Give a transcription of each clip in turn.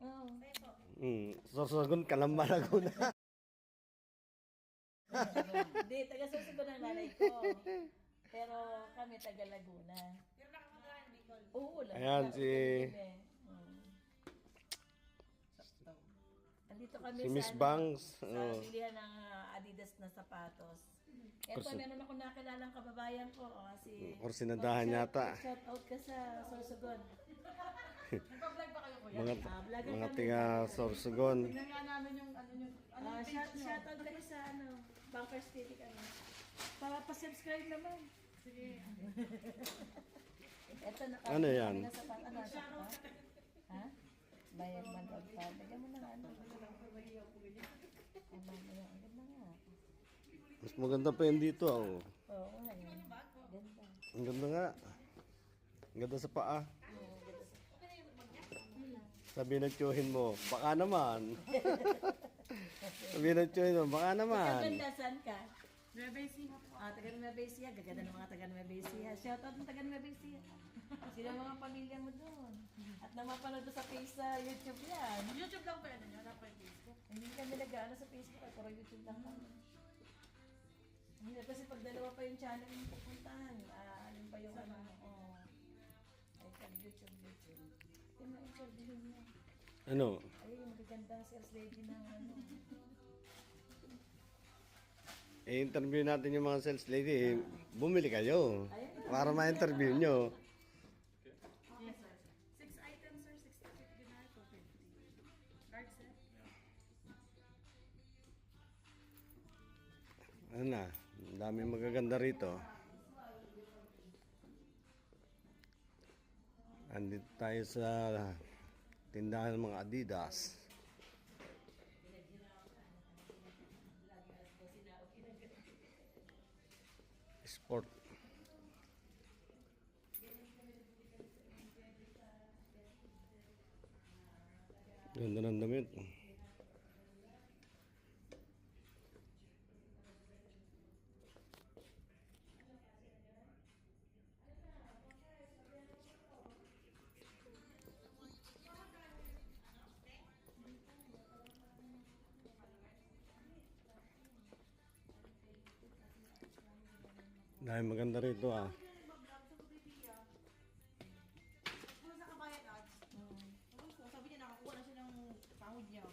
Oo. Hmm, Sorsogon, Kalamba, Laguna. Hindi, taga Sorsogon ang nanay ko. Pero kami taga Laguna. Pero nakapunta Bicol. Oo, Laguna. Ayan, si- Mm. Andito kami Si Miss ano, Bangs. sa Oh. bilihan ng ah, Adidas na sapatos. Ito, meron ako nakilalang kababayan ko. Oh, si... Or sinadahan yata. Shout out ka sa Sorsogon. Nagpa-vlog ba kayo, kuya? Mga, Ah, vlogger mga kami. tiga Sorsogon. Tingnan namin yung ano yung ano Ah, shout, shout out kayo sa ano, Bunkers TV kami. Para pa-subscribe naman. sige. Ito na Ano yan? Ano sa pat? Ano sa? Ha? Bayad man o pa. Bigyan mo na nga, ano. Ano mo ganda nga. Mas maganda pa yun dito. Oh. Oo, nga yun. Ganda. Ang ganda nga. Ang ganda sa paa. Sabi ng tiyuhin mo, baka naman. Sabi ng tiyuhin mo, baka naman. ganda, saan ka? Nueva Ecija po. Ah, taga Nueva Ecija. Gaganda ng mga taga Nueva Ecija. Shout out ng taga Nueva Ecija. Sila mga pamilya mo doon. At nang mapanood sa face sa YouTube yan. YouTube lang ba yan? Ano na po yung Facebook? Hindi kami nag-ano sa Facebook, eh, puro YouTube lang kami. Hindi kasi pag dalawa pa yung channel yung pupuntahan, ah, alin pa yung ano, Niya. Ano? Ay, yung magaganda sales lady ng ano. I-interview natin yung mga sales lady. eh, Bumili kayo. Para ma-interview nyo. Yes, sir. Six items, sir. Six ticket dinar po. 50. Card set? Ano na? Ang dami magaganda rito. Andito tayo sa tindahan ng mga Adidas. Sport. Ganda ng damit. Dahil maganda rito ah.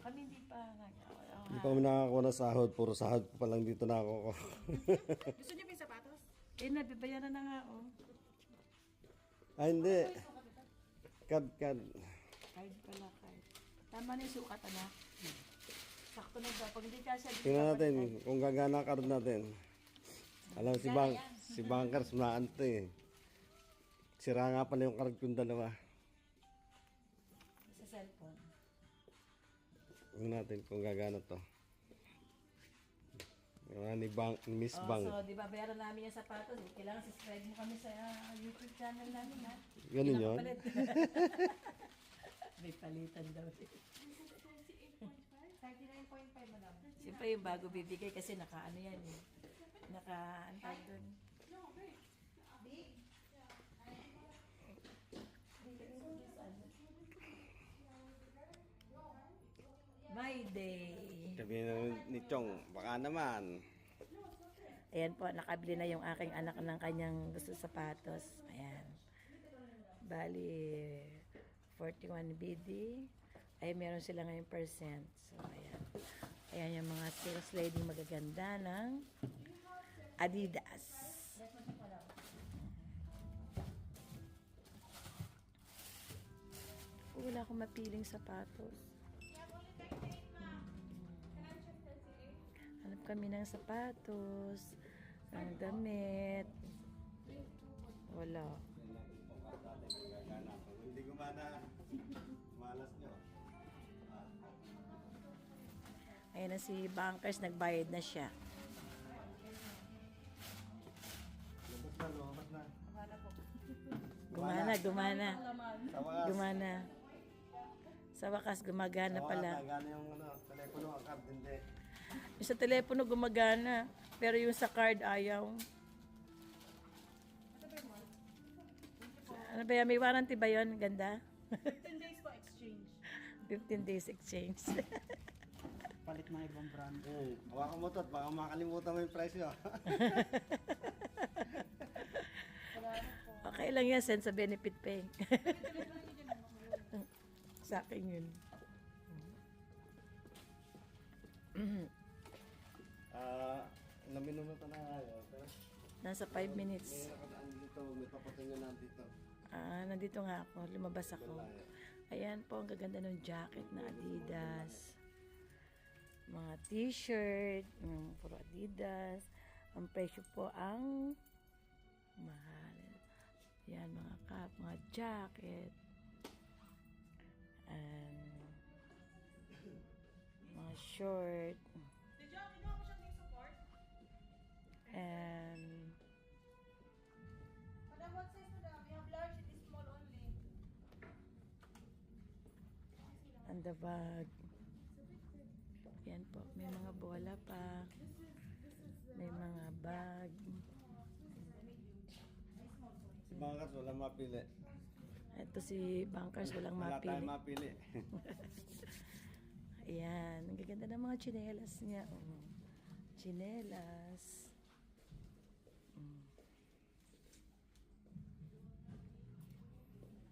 Kami hindi pa nga. Oh, Hindi pa kami nakakuha ng sahod. Puro sahod pa lang dito na ako. Gusto niyo ba yung sapatos? eh, nabibayaran na nga, oh. Ay, hindi. Kad, kad. Card pala, card. Tama na yung sukat, anak. Sakto na ba? Pag hindi ka siya, Tingnan natin kung gagana card natin. Alam si Bang, si Bankers maaan to eh. Sira nga pala yung card kong dalawa. sa cellphone. Tingnan natin kung gagana to. Yung mga ni Bang, ni Miss Oh, Bang. so, di ba, bayaran namin yung sapatos. Eh. Kailangan subscribe mo kami sa ah, YouTube channel namin, ha? Ganun yun? Palit. May palitan daw. eh. 39.5 madam. Siyempre yung bago bibigay kasi naka ano yan eh. Naka, ang tawag doon. My day. Sabi na ni Chong, baka naman. Ayan po, nakabili na yung aking anak ng kanyang gusto sapatos. Ayan. Bali, 41 BD. Ay, meron sila ngayon percent. So, ayan. Ayan yung mga sales lady magaganda ng Adidas. Oh, wala akong mapiling sapatos. Hanap kami ng sapatos, ng damit. Wala. Hindi gumana. Malas nyo. Ayan na si Bankers, nagbayad na siya. Gumana, gumana. Sa wakas. Gumana. Sa wakas, gumagana Sa pala. wakas, Gagana yung ano, telepono, ang card, hindi. Yung sa telepono gumagana, pero yung sa card ayaw. Ano ba yan? May warranty ba yon Ganda? 15 days po exchange. 15 days exchange. Palit ng ibang brand. Hmm. Hawakan mo to at baka makalimutan mo yung presyo. okay lang yan, send sa benefit pay. sa akin yun. Ah, ilang minuto na tayo. Pero Nasa 5 minutes. may nakadaan dito, may papatingin lang dito. Ah, nandito nga ako, lumabas ako. Ayan po, ang gaganda ng jacket na Adidas. Mga t-shirt, mm, puro Adidas. Ang presyo po ang mahal. Yan, mga cap, mga jacket. And mga short. And Madam, what size madam? We have large and small only. and the bag. Yan po, may mga bola pa. May mga bag. Bangkas wala mapili. Ito si Bankers, walang Wala mapili. tayong mapili. Ayan, ang gaganda ng mga chinelas niya. Oh. Chinelas. Mm.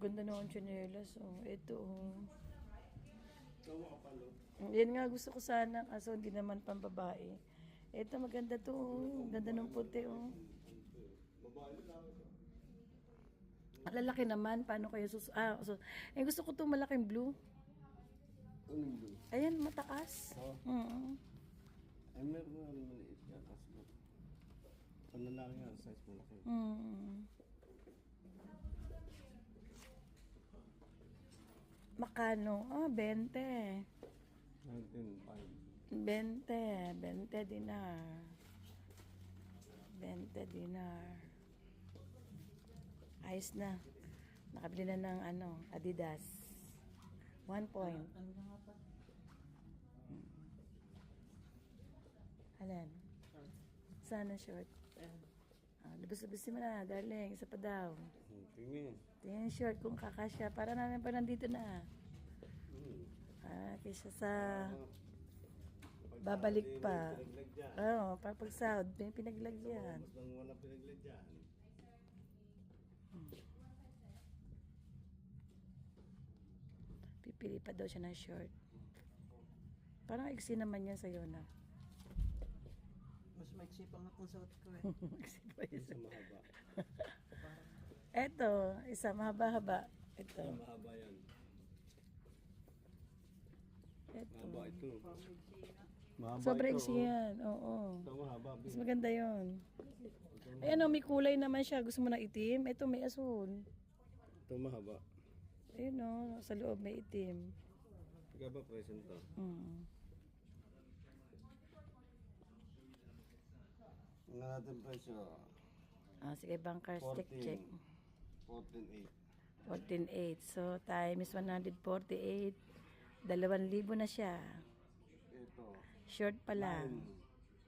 Ganda naman chinelas. Oh. Ito. Oh. Makapalo. Yan nga gusto ko sana kaso hindi naman pambabae. Ito maganda to. oh. Ganda ng puti. Oh. Ang lalaki naman. Paano kayo sus... Ah, so, eh, gusto ko to malaking blue. Ano yung blue? Ayan, mataas. Oo. Mm. Ay, meron nga rin maliit yan. Kasi ano lang yan, size malaki. Mm. Makano? Ah, 20. 19.5. 20. 20 dinar. 20 dinar. Ayos na. Nakabili na ng ano, Adidas. One point. Ano na nga pa? Alan? Sana short. Ah, labas-labas mo na, darling. Isa pa daw. Hmm, Tingin. Tingnan yung short kung kakasya. Para namin pa nandito na. Hmm. Ah, kaysa sa... Babalik pa. Oo, oh, para pag sahod, may pinaglagyan. Mas nang walang pinaglagyan. Pipili pa daw siya ng short. Parang iksi naman yan sa'yo na. Mas maiksi pa nga kung suot ko eh. Iksi pa yun. Isa mahaba. Eto, isa mahaba-haba. Ito. Ah, mahaba yan. Ito. Mahaba ito. Maiksi na. Mahaba Sobrang ito, iksi oh. yan. Oo. Ito mahaba. Mas maganda yon. Ayan o, may kulay naman siya. Gusto mo ng itim? Ito may asul. Ito mahaba. Ayun o, sa loob may itim. Ikaw ba present to? Mm. Ang natin presyo. Ah, sige, bankers, check, check. 14.8. 14.8. So, times 148. 2,000 na siya. Ito. Short pa lang.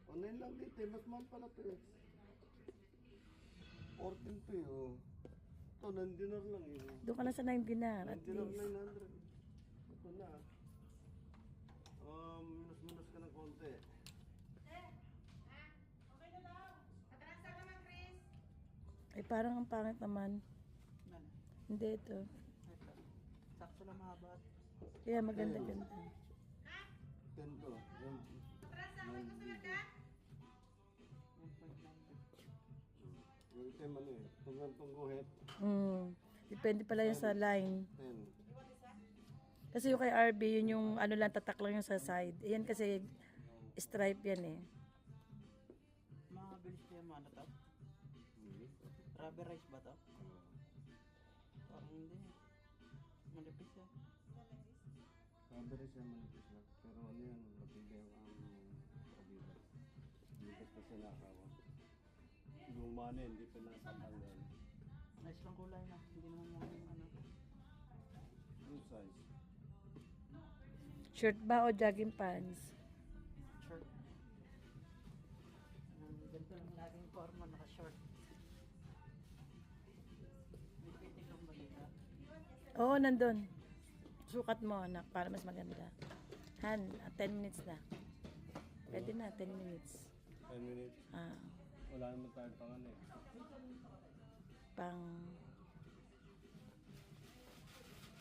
Online lang dito. eh. Mas mahal pala eh. 14 to eh. oh. Ito, nandinar lang eh. Doon ka na sa 9 dinar at Nandinar least. 900. Ito na. Um, minus-minus ka ng konti. Okay na daw. Atrasan ka man, Chris. Ay, parang ang pangit naman. Nan. Hindi ito. Ito. Sakto lang mahaba. Kaya maganda-ganda. 10 to. Yung, Atrasan ka, customer item ano eh. Tunggang tungguhit. Mm. Depende pala yun sa line. 10. Kasi yung kay RB, yun yung ano lang, tatak lang yung sa side. Ayan kasi stripe yan eh. Makakabilis kaya mo ano to? Rubberized ba to? Parang hindi. Malipis eh. Sabi rin siya manipis na. Pero ano yan, matiga yung ang. Lipas pa siya nakawa. Luma na, hindi pa nakatanggal. Nice lang kulay na. Hindi naman yan yung ano. Yung size. Shirt ba o jogging pants? Short. Um, ganito lang laging forma, naka-short. Lang? Oo, nandun. Sukat mo, anak, para mas maganda. Han, ah, 10 minutes na. Pwede na, 10 minutes. 10 minutes. Ah, Wala naman tayo pang ano eh. pang...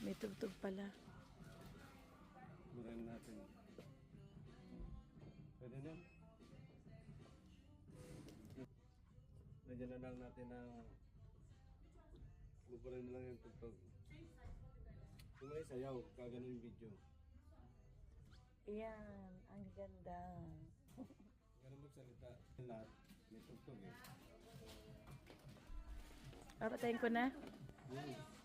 May tugtog pala. Burahin natin. Pwede na. Lagyan na lang natin ng... Buburin na lang yung tugtog. Kung may sayaw, kagano yung video. Yan, ang ganda. Ganun magsalita. Lahat, may tugtog eh. Papatayin ko na? Hmm.